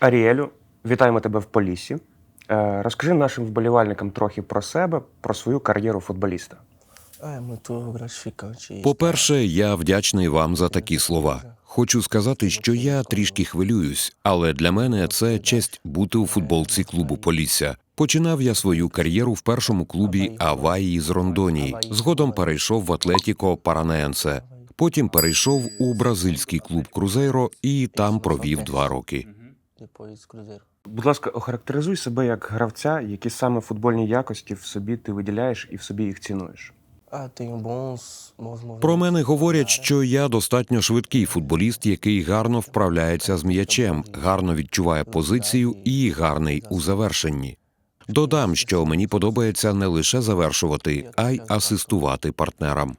Аріелю, вітаємо тебе в Поліссі. Е, Розкажи нашим вболівальникам трохи про себе, про свою кар'єру футболіста. По-перше, я вдячний вам за такі слова. Хочу сказати, що я трішки хвилююсь, але для мене це честь бути у футболці клубу Полісся. Починав я свою кар'єру в першому клубі Аваї з Рондонії. Згодом перейшов в Атлетіко Паранаенсе. Потім перейшов у бразильський клуб Крузейро і там провів два роки. Depois Cruzeiro. Будь ласка, охарактеризуй себе як гравця, які саме футбольні якості в собі ти виділяєш і в собі їх цінуєш. Про мене говорять, що я достатньо швидкий футболіст, який гарно вправляється з м'ячем, гарно відчуває позицію і гарний у завершенні. Додам, що мені подобається не лише завершувати, а й асистувати партнерам.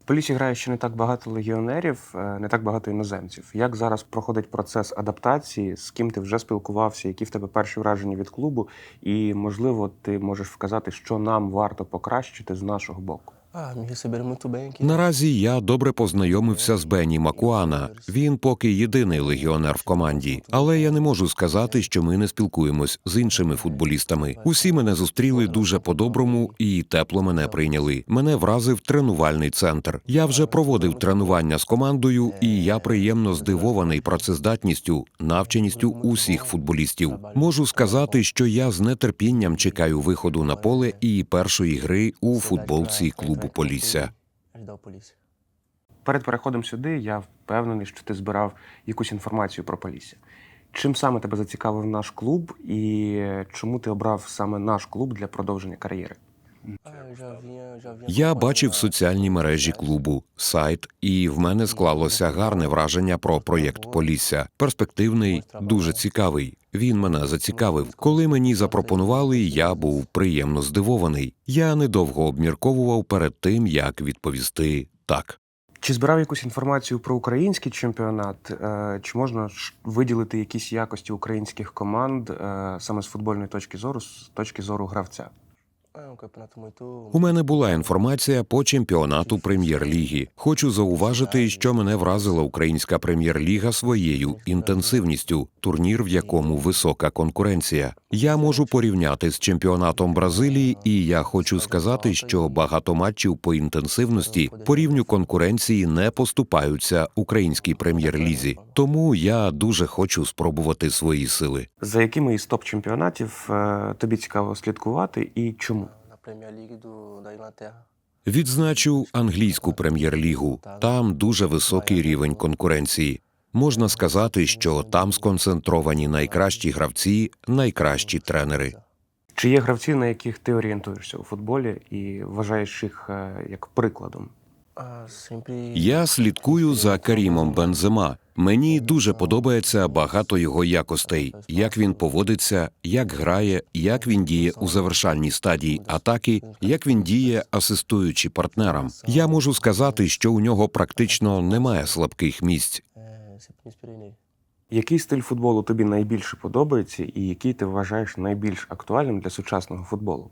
В Полісі грає ще не так багато легіонерів, е, не так багато іноземців. Як зараз проходить процес адаптації, з ким ти вже спілкувався, які в тебе перші враження від клубу, і, можливо, ти можеш вказати, що нам варто покращити з нашого боку. Ah. Наразі я добре познайомився з Бенні Макуана. Він поки єдиний легіонер в команді, але я не можу сказати, що ми не спілкуємось з іншими футболістами. Усі мене зустріли дуже по-доброму і тепло мене прийняли. Мене вразив тренувальний центр. Я вже проводив тренування з командою, і я приємно здивований працездатністю, навченістю усіх футболістів. Можу сказати, що я з нетерпінням чекаю виходу на поле і першої гри у футболці клубу Полісся. O polícia. Перед переходом сюди я впевнений, що ти збирав якусь інформацію про Полісся. Чим саме тебе зацікавив наш клуб, і чому ти обрав саме наш клуб для продовження кар'єри? Я бачив соціальні мережі клубу, сайт, і в мене склалося гарне враження про проєкт Полісся. Перспективний, дуже цікавий. Він мене зацікавив. Коли мені запропонували, я був приємно здивований. Я недовго обмірковував перед тим, як відповісти так. Чи збирав якусь інформацію про український чемпіонат? Е, Чи можна виділити якісь якості українських команд е, саме з футбольної точки зору, з точки зору гравця? У мене була інформація по чемпіонату прем'єр-ліги. Хочу зауважити, що мене вразила українська прем'єр-ліга своєю інтенсивністю, турнір, в якому висока конкуренція. Я можу порівняти з чемпіонатом Бразилії, і я хочу сказати, що багато матчів по інтенсивності по рівню конкуренції не поступаються українській прем'єр-лізі. Тому я дуже хочу спробувати свої сили. За якими із топ-чемпіонатів е, тобі цікаво слідкувати і чому? League do, da Відзначу англійську прем'єр-лігу. Там дуже високий рівень конкуренції. Можна сказати, що там сконцентровані найкращі гравці, найкращі тренери. Чи є гравці, на яких ти орієнтуєшся у футболі і вважаєш їх е, як прикладом? Я слідкую за Карімом Бензема. Мені дуже подобається багато його якостей, як він поводиться, як грає, як він діє у завершальній стадії атаки, як він діє, асистуючи партнерам. Я можу сказати, що у нього практично немає слабких місць. Який стиль футболу тобі найбільше подобається, і який ти вважаєш найбільш актуальним для сучасного футболу?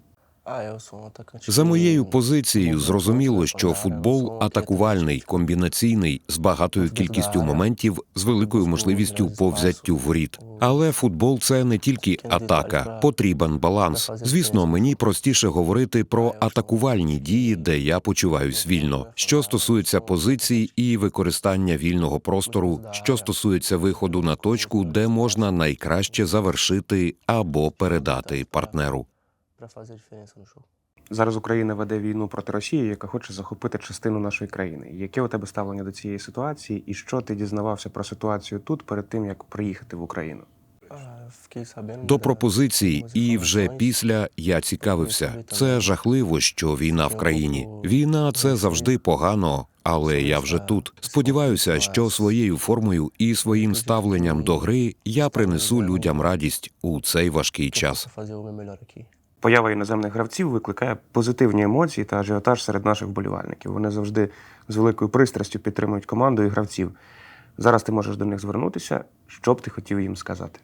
За моєю позицією зрозуміло, що футбол атакувальний, комбінаційний, з багатою кількістю моментів, з великою можливістю по взяттю воріт. Але футбол це не тільки атака, потрібен баланс. Звісно, мені простіше говорити про атакувальні дії, де я почуваюсь вільно. Що стосується позицій і використання вільного простору, що стосується виходу на точку, де можна найкраще завершити або передати партнеру. Pra fazer a diferença no jogo. Зараз Україна веде війну проти Росії, яка хоче захопити частину нашої країни. Яке у тебе ставлення до цієї ситуації, і що ти дізнавався про ситуацію тут перед тим, як приїхати в Україну? До пропозицій, і вже після я цікавився. Це жахливо, що війна в країні. Війна це завжди погано. Але я вже тут. Сподіваюся, що своєю формою і своїм ставленням до гри я принесу людям радість у цей важкий час. Поява іноземних гравців викликає позитивні емоції та ажіотаж серед наших вболівальників. Вони завжди з великою пристрастю підтримують команду і гравців. Зараз ти можеш до них звернутися. Що б ти хотів їм сказати?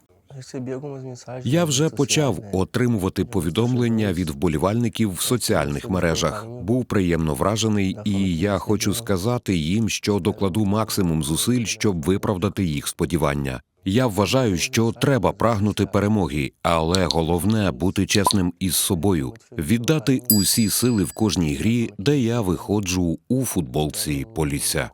Я вже почав отримувати повідомлення від вболівальників в соціальних мережах. Був приємно вражений, і я хочу сказати їм, що докладу максимум зусиль, щоб виправдати їх сподівання. Я вважаю, що треба прагнути перемоги, але головне бути чесним із собою, віддати усі сили в кожній грі, де я виходжу у футболці Полісся.